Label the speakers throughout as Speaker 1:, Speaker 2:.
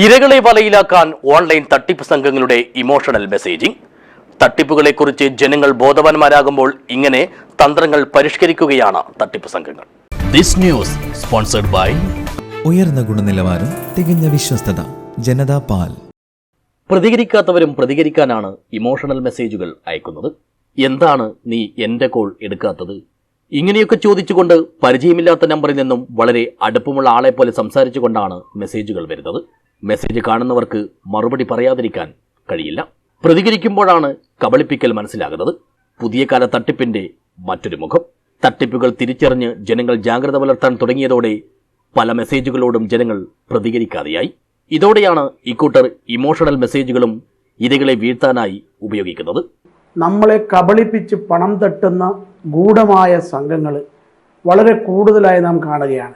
Speaker 1: ഇരകളെ വലയിലാക്കാൻ ഓൺലൈൻ തട്ടിപ്പ് സംഘങ്ങളുടെ ഇമോഷണൽ മെസ്സേജിംഗ് തട്ടിപ്പുകളെക്കുറിച്ച് ജനങ്ങൾ ബോധവാന്മാരാകുമ്പോൾ ഇങ്ങനെ തന്ത്രങ്ങൾ പരിഷ്കരിക്കുകയാണ് തട്ടിപ്പ് സംഘങ്ങൾ. ദിസ് ന്യൂസ് സ്പോൺസർഡ് ബൈ
Speaker 2: ഉയർന്ന ഗുണനിലവാരം തികഞ്ഞ വിശ്വസ്തത ജനതാ പാൽ.
Speaker 1: പ്രതികരിക്കാത്തവരും പ്രതികരിക്കാനാണ് ഇമോഷണൽ മെസ്സേജുകൾ അയക്കുന്നത്. എന്താണ് നീ എന്റെ കോൾ എടുക്കാത്തത്? ഇങ്ങനെയൊക്കെ ചോദിച്ചുകൊണ്ട് പരിചയമില്ലാത്ത നമ്പറിൽ നിന്നും വളരെ അടുപ്പമുള്ള ആളെ പോലെ സംസാരിച്ചുകൊണ്ടാണ് മെസ്സേജുകൾ വരുന്നത്. മെസ്സേജ് കാണുന്നവർക്ക് മറുപടി പറയാതിരിക്കാൻ കഴിയില്ല. പ്രതികരിക്കുമ്പോഴാണ് കബളിപ്പിക്കൽ മനസ്സിലാകുന്നത്. പുതിയ കാല തട്ടിപ്പിന്റെ മറ്റൊരു മുഖം. തട്ടിപ്പുകൾ തിരിച്ചറിഞ്ഞ് ജനങ്ങൾ ജാഗ്രത പുലർത്താൻ തുടങ്ങിയതോടെ പല മെസ്സേജുകളോടും ജനങ്ങൾ പ്രതികരിക്കാതെയായി. ഇതോടെയാണ് ഇക്കൂട്ടർ ഇമോഷണൽ മെസ്സേജുകളും ഇരകളെ വീഴ്ത്താനായി ഉപയോഗിക്കുന്നത്.
Speaker 3: നമ്മളെ കബളിപ്പിച്ച് പണം തട്ടുന്ന ഗൂഢമായ സംഘങ്ങൾ വളരെ കൂടുതലായി നാം കാണുകയാണ്.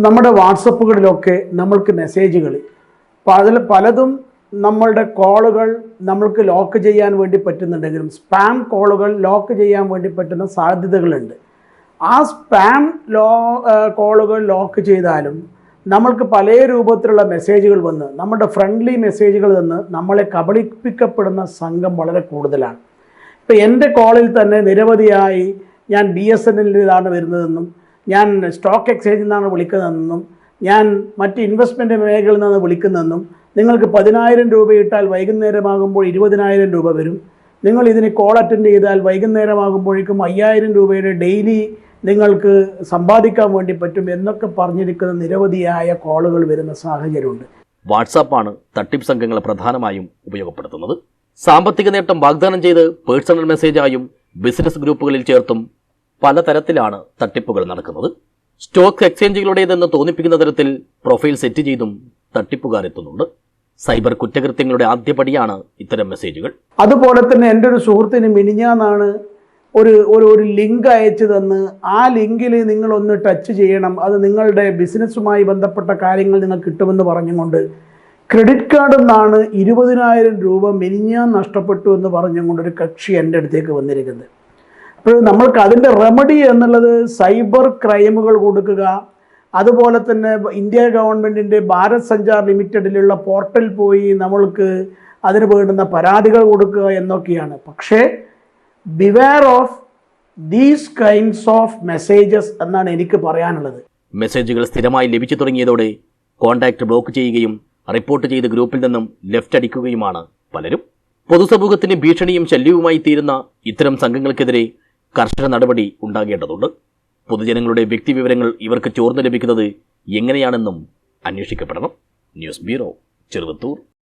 Speaker 3: നമ്മുടെ വാട്സപ്പുകളിലൊക്കെ നമ്മൾക്ക് മെസ്സേജുകൾ പല പലതും നമ്മളുടെ കോളുകൾ നമ്മൾക്ക് ലോക്ക് ചെയ്യാൻ വേണ്ടി പറ്റുന്നുണ്ടെങ്കിലും സ്പാം കോളുകൾ ലോക്ക് ചെയ്യാൻ വേണ്ടി പറ്റുന്ന സാധ്യതകളുണ്ട്. ആ സ്പാം ലോ കോളുകൾ ലോക്ക് ചെയ്താലും നമ്മൾക്ക് പല രൂപത്തിലുള്ള മെസ്സേജുകൾ വന്ന് നമ്മുടെ ഫ്രണ്ട്ലി മെസ്സേജുകൾ വന്ന് നമ്മളെ കബളിപ്പിക്കപ്പെടുന്ന സംഘം വളരെ കൂടുതലാണ്. ഇപ്പം എന്റെ കോളിൽ തന്നെ നിരവധിയായി ഞാൻ ബി എസ് എൻ എല്ലിലാണ് വരുന്നതെന്നും ഞാൻ സ്റ്റോക്ക് എക്സ്ചേഞ്ചിൽ നിന്നാണ് വിളിക്കുന്നതെന്നും ഞാൻ മറ്റ് ഇൻവെസ്റ്റ്മെന്റ് മേഖലയിൽ നിന്ന് വിളിക്കുന്നെന്നും നിങ്ങൾക്ക് പതിനായിരം രൂപ ഇട്ടാൽ വൈകുന്നേരമാകുമ്പോൾ ഇരുപതിനായിരം രൂപ വരും. നിങ്ങൾ ഇതിന് കോൾ അറ്റൻഡ് ചെയ്താൽ വൈകുന്നേരമാകുമ്പോഴേക്കും അയ്യായിരം രൂപയുടെ ഡെയിലി നിങ്ങൾക്ക് സമ്പാദിക്കാൻ വേണ്ടി പറ്റും എന്നൊക്കെ പറഞ്ഞിരിക്കുന്ന നിരവധിയായ കോളുകൾ വരുന്ന സാഹചര്യമുണ്ട്.
Speaker 1: വാട്സാപ്പാണ് തട്ടിപ്പ് സംഘങ്ങൾ പ്രധാനമായും ഉപയോഗപ്പെടുത്തുന്നത്. സാമ്പത്തിക നേട്ടം വാഗ്ദാനം ചെയ്ത് പേഴ്സണൽ മെസ്സേജായും ബിസിനസ് ഗ്രൂപ്പുകളിൽ ചേർത്തും പലതരത്തിലാണ് തട്ടിപ്പുകൾ നടക്കുന്നത്. സ്റ്റോക്ക് എക്സ്ചേഞ്ചുകളുടേതെന്ന് തോന്നിപ്പിക്കുന്ന തരത്തിൽ പ്രൊഫൈൽ സെറ്റ് ചെയ്തും തട്ടിപ്പുകാരെത്തുന്നുണ്ട്. സൈബർ കുറ്റകൃത്യങ്ങളുടെ ആദ്യപടിയാണ് ഇത്തരം മെസ്സേജുകൾ.
Speaker 3: അതുപോലെ തന്നെ എന്റെ ഒരു സുഹൃത്തിന് മിനിഞ്ഞാന്നാണ് ഒരു ഒരു ഒരു ലിങ്ക് അയച്ചു തന്ന്. ആ ലിങ്കിൽ നിങ്ങളൊന്ന് ടച്ച് ചെയ്യണം. അത് നിങ്ങളുടെ ബിസിനസ്സുമായി ബന്ധപ്പെട്ട കാര്യങ്ങൾ നിങ്ങൾക്ക് കിട്ടുമെന്ന് പറഞ്ഞുകൊണ്ട് ക്രെഡിറ്റ് കാർഡിൽ നിന്നാണ് ഇരുപതിനായിരം രൂപ മിനിഞ്ഞാൻ നഷ്ടപ്പെട്ടു എന്ന് പറഞ്ഞുകൊണ്ട് ഒരു കക്ഷി എന്റെ അടുത്തേക്ക് വന്നിരിക്കുന്നത്. അപ്പോൾ നമ്മൾക്ക് അതിന്റെ റെമഡി എന്നുള്ളത് സൈബർ ക്രൈമുകൾ കൊടുക്കുക. അതുപോലെ തന്നെ ഇന്ത്യ ഗവൺമെന്റിന്റെ ഭാരത് സഞ്ചാർ ലിമിറ്റഡിലുള്ള പോർട്ടൽ പോയി നമ്മൾക്ക് അതിന് വേണ്ടുന്ന പരാതികൾ കൊടുക്കുക എന്നൊക്കെയാണ്. പക്ഷേ beware of these kinds of messages എന്നാണ് എനിക്ക് പറയാനുള്ളത്.
Speaker 1: മെസ്സേജുകൾ സ്ഥിരമായി ലഭിച്ചു തുടങ്ങിയതോടെ കോൺടാക്ട് ബ്ലോക്ക് ചെയ്യുകയും റിപ്പോർട്ട് ചെയ്ത് ഗ്രൂപ്പിൽ നിന്നും ലെഫ്റ്റ് അടിക്കുകയുമാണ് പലരും. പൊതുസമൂഹത്തിന് ഭീഷണിയും ശല്യവുമായി തീരുന്ന ഇത്തരം സംഘങ്ങൾക്കെതിരെ കർശന നടപടി ഉണ്ടാകേണ്ടതുണ്ട്. പൊതുജനങ്ങളുടെ വ്യക്തിവിവരങ്ങൾ ഇവർക്ക് ചോർന്നു ലഭിക്കുന്നത് എങ്ങനെയാണെന്നും അന്വേഷിക്കപ്പെടണം. News bureau Cheruvathur.